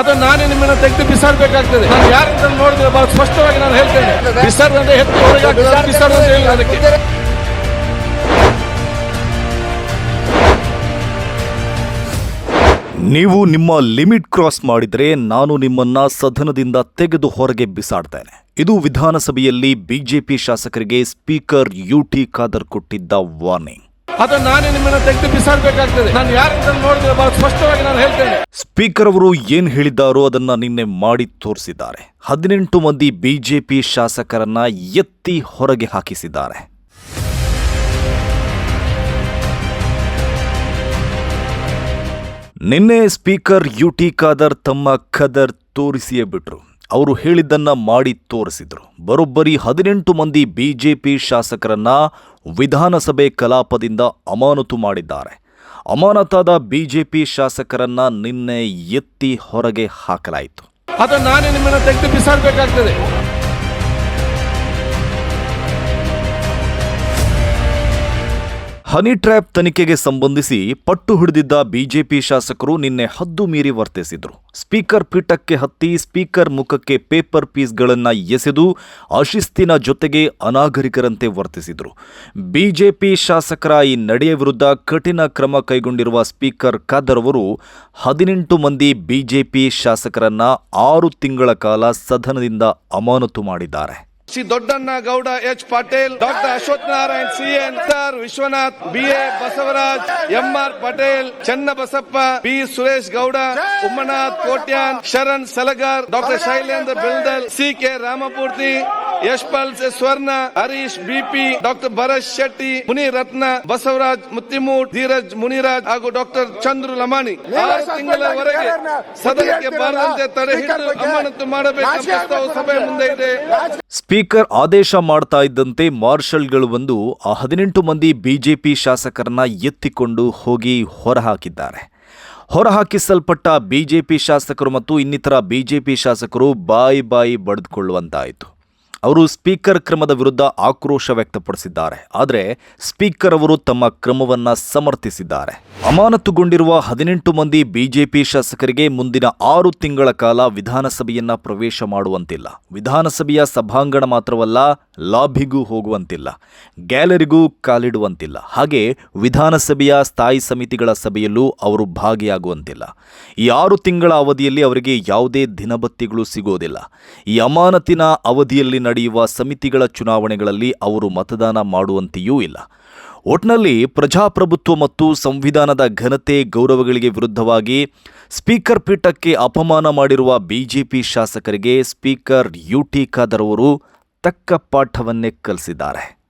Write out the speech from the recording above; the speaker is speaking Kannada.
ಅದು ನಾನೇ ನಿಮ್ಮನ್ನ ತೆಗೆದು ಬಿಸಾಡ್ಬೇಕಾಗ್ತದೆ. ನಾನು ಯಾರಂತ ನೋಡಿದ್ರೆ ಬಹಳ ಸ್ಪಷ್ಟವಾಗಿ ನಾನು ಹೇಳ್ತೇನೆ. ಬಿಸಾಡ್ದಂತೆ ಹೆಚ್ಚು ಹೊರಗೆ ಹಾಕಿದ್ರೆ ಬಿಸಾಡು ಅಂತ ಹೇಳಿ ಅದಕ್ಕೆ. ನೀವು ನಿಮ್ಮ ಲಿಮಿಟ್ ಕ್ರಾಸ್ ಮಾಡಿದರೆ ನಾನು ನಿಮ್ಮನ್ನ ಸದನದಿಂದ ತೆಗೆದು ಹೊರಗೆ ಬಿಸಾಡ್ತೇನೆ. ಇದು ವಿಧಾನಸಭೆಯಲ್ಲಿ ಬಿಜೆಪಿ ಶಾಸಕರಿಗೆ ಸ್ಪೀಕರ್ ಯುಟಿ ಖಾದರ್ ಕೊಟ್ಟಿದ್ದ ವಾರ್ನಿಂಗ್. ಅದು ನಾನೇ ನಿಮ್ಮನ್ನು ತೆಗೆದು ಬಿಸಾಡಬೇಕಾಗ್ತದೆ. ನಾನು ಯಾರಿಂದ ನೋಡಿದ್ರೆ ಬಹಳ ಸ್ಪಷ್ಟವಾಗಿ ನಾನು ಹೇಳ್ತೇನೆ. ಸ್ಪೀಕರ್ ಅವರು ಏನ್ ಹೇಳಿದ್ದಾರೋ ಅದನ್ನ ನಿನ್ನೆ ಮಾಡಿ ತೋರಿಸಿದ್ದಾರೆ. ಹದಿನೆಂಟು ಮಂದಿ ಬಿಜೆಪಿ ಶಾಸಕರನ್ನ ಎತ್ತಿ ಹೊರಗೆ ಹಾಕಿಸಿದ್ದಾರೆ. ನಿನ್ನೆ ಸ್ಪೀಕರ್ ಯುಟಿ ಖಾದರ್ ತಮ್ಮ ಖದರ್ ತೋರಿಸಿಯೇ ಬಿಟ್ರು. ಅವರು ಹೇಳಿದ್ದನ್ನ ಮಾಡಿ ತೋರಿಸಿದ್ರು. ಬರೋಬ್ಬರಿ ಹದಿನೆಂಟು ಮಂದಿ ಬಿಜೆಪಿ ಶಾಸಕರನ್ನ ವಿಧಾನಸಭೆ ಕಲಾಪದಿಂದ ಅಮಾನತು ಮಾಡಿದ್ದಾರೆ. ಅಮಾನತಾದ ಬಿಜೆಪಿ ಶಾಸಕರನ್ನ ನಿನ್ನೆ ಎತ್ತಿ ಹೊರಗೆ ಹಾಕಲಾಯಿತು. ಅದು ನಾನೇ ನಿಮ್ಮನ್ನು ತೆಗೆದು ಬಿಸಾಡ್ಬೇಕಾಗ್ತದೆ. ಹನಿ ಟ್ರ್ಯಾಪ್ ತನಿಖೆಗೆ ಸಂಬಂಧಿಸಿ ಪಟ್ಟು ಹಿಡಿದಿದ್ದ ಬಿಜೆಪಿ ಶಾಸಕರು ನಿನ್ನೆ ಹದ್ದು ಮೀರಿ ವರ್ತಿಸಿದ್ರು. ಸ್ಪೀಕರ್ ಪೀಠಕ್ಕೆ ಹತ್ತಿ ಸ್ಪೀಕರ್ ಮುಖಕ್ಕೆ ಪೇಪರ್ ಪೀಸ್ಗಳನ್ನು ಎಸೆದು ಅಶಿಸ್ತಿನ ಜೊತೆಗೆ ಅನಾಗರಿಕರಂತೆ ವರ್ತಿಸಿದ್ರು. ಬಿಜೆಪಿ ಶಾಸಕರ ಈ ನಡೆಯ ವಿರುದ್ಧ ಕಠಿಣ ಕ್ರಮ ಕೈಗೊಂಡಿರುವ ಸ್ಪೀಕರ್ ಖಾದರ್ ಅವರು ಹದಿನೆಂಟು ಮಂದಿ ಬಿಜೆಪಿ ಶಾಸಕರನ್ನ ಆರು ತಿಂಗಳ ಕಾಲ ಸದನದಿಂದ ಅಮಾನತು ಮಾಡಿದ್ದಾರೆ. Shri Doddanna Gowda H Patil, doctor Ashwath Narayan CN sir Vishwanath, B A Basavaraj MR Patel, Channabasappa, B Suresh Gowda, Ummanath Kotian, Sharan Salagar, doctor Shailendra Beldale, C K Ramamurthy Yashpal Swarna Harish BP doctor Bharath Shetty Munirathna Basavaraj Mattimud Dheeraj Muniraj ಹಾಗೂ ಡಾಕ್ಟರ್ ಚಂದ್ರು ಲಮಾಣಿ. ಆರು ತಿಂಗಳವರೆಗೆ ಸದನಕ್ಕೆ ಬಾರದಂತೆ ತಡೆ ಹಿಡಿದು ಅಮಾನತು ಮಾಡಬೇಕು ಪ್ರಸ್ತಾವ ಸಭೆ ಮುಂದೆ ಇದೆ. ಸ್ಪೀಕರ್ ಆದೇಶ ಮಾಡ್ತಾ ಇದ್ದಂತೆ ಮಾರ್ಷಲ್ಗಳು ಬಂದು ಆ ಹದಿನೆಂಟು ಮಂದಿ ಬಿಜೆಪಿ ಶಾಸಕರನ್ನ ಎತ್ತಿಕೊಂಡು ಹೋಗಿ ಹೊರಹಾಕಿದ್ದಾರೆ. ಹೊರಹಾಕಿಸಲ್ಪಟ್ಟ ಬಿಜೆಪಿ ಶಾಸಕರು ಮತ್ತು ಇನ್ನಿತರ ಬಿಜೆಪಿ ಶಾಸಕರು ಬಾಯಿ ಬಾಯಿ ಬಡಿದುಕೊಳ್ಳುವಂತಾಯಿತು. ಅವರು ಸ್ಪೀಕರ್ ಕ್ರಮದ ವಿರುದ್ಧ ಆಕ್ರೋಶ ವ್ಯಕ್ತಪಡಿಸಿದ್ದಾರೆ. ಆದರೆ ಸ್ಪೀಕರ್ ಅವರು ತಮ್ಮ ಕ್ರಮವನ್ನ ಸಮರ್ಥಿಸಿದ್ದಾರೆ. ಅಮಾನತುಗೊಂಡಿರುವ ಹದಿನೆಂಟು ಮಂದಿ ಬಿಜೆಪಿ ಶಾಸಕರಿಗೆ ಮುಂದಿನ ಆರು ತಿಂಗಳ ಕಾಲ ವಿಧಾನಸಭೆಯನ್ನ ಪ್ರವೇಶ ಮಾಡುವಂತಿಲ್ಲ. ವಿಧಾನಸಭೆಯ ಸಭಾಂಗಣ ಮಾತ್ರವಲ್ಲ ಲಾಬಿಗೂ ಹೋಗುವಂತಿಲ್ಲ. ಗ್ಯಾಲರಿಗೂ ಕಾಲಿಡುವಂತಿಲ್ಲ. ಹಾಗೆ ವಿಧಾನಸಭೆಯ ಸ್ಥಾಯಿ ಸಮಿತಿಗಳ ಸಭೆಯಲ್ಲೂ ಅವರು ಭಾಗಿಯಾಗುವಂತಿಲ್ಲ. ಈ ಆರು ತಿಂಗಳ ಅವಧಿಯಲ್ಲಿ ಅವರಿಗೆ ಯಾವುದೇ ದಿನಬತ್ತಿಗಳು ಸಿಗೋದಿಲ್ಲ. ಈ ಅಮಾನತಿನ ಅವಧಿಯಲ್ಲಿ ನಡೆಯುವ ಸಮಿತಿಗಳ ಚುನಾವಣೆಗಳಲ್ಲಿ ಅವರು ಮತದಾನ ಮಾಡುವಂತೆಯೂ ಇಲ್ಲ. ಒಟ್ನಲ್ಲಿ ಪ್ರಜಾಪ್ರಭುತ್ವ ಮತ್ತು ಸಂವಿಧಾನದ ಘನತೆ ಗೌರವಗಳಿಗೆ ವಿರುದ್ಧವಾಗಿ ಸ್ಪೀಕರ್ ಪೀಠಕ್ಕೆ ಅಪಮಾನ ಮಾಡಿರುವ ಬಿಜೆಪಿ ಶಾಸಕರಿಗೆ ಸ್ಪೀಕರ್ ಯು ಟಿ ಖಾದರ್ ಅವರು ತಕ್ಕ ಪಾಠವನ್ನೇ ಕಲಿಸಿದ್ದಾರೆ.